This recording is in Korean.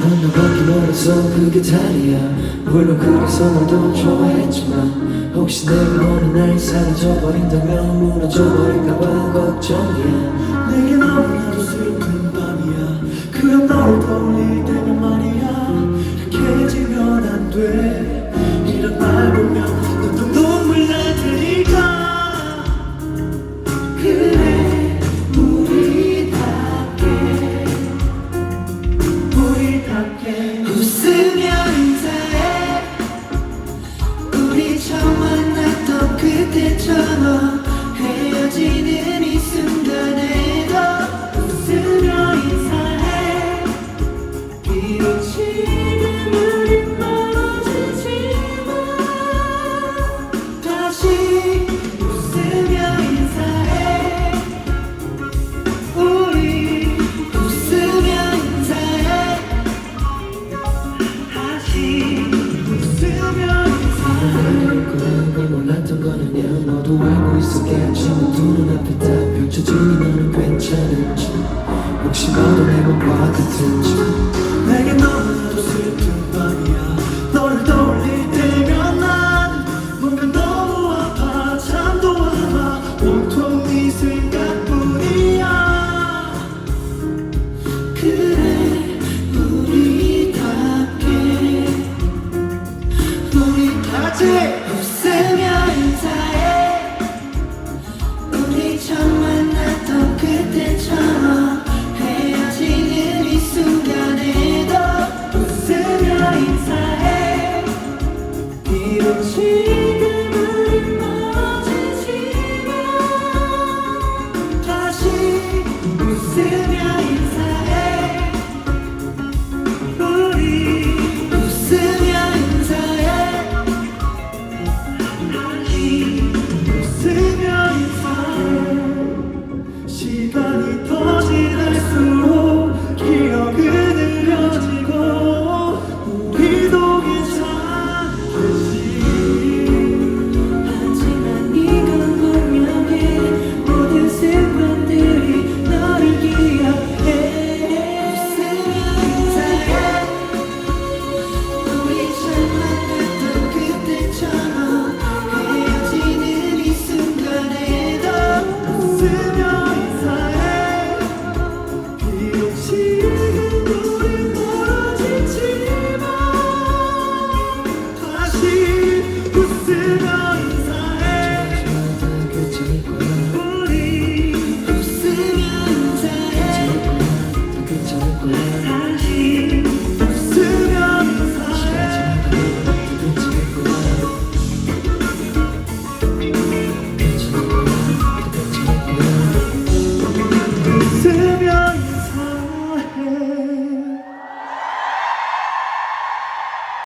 넌 너밖에 몰라서 그게 다리야. 물론 그래서 너도 좋아했지만 혹시 내가 어느 날 사라져버린다면 무너져버릴까봐 걱정이야. 내게 너무나도 슬픈 밤이야. 그런 너를 떠올릴 때면 말이야. 약해지면 안돼. 이런 날 보면 알고 있었겠지만 두 눈앞에 딱 펼쳐지니 너는 괜찮을지. 혹시 너도 내 맘과 같은지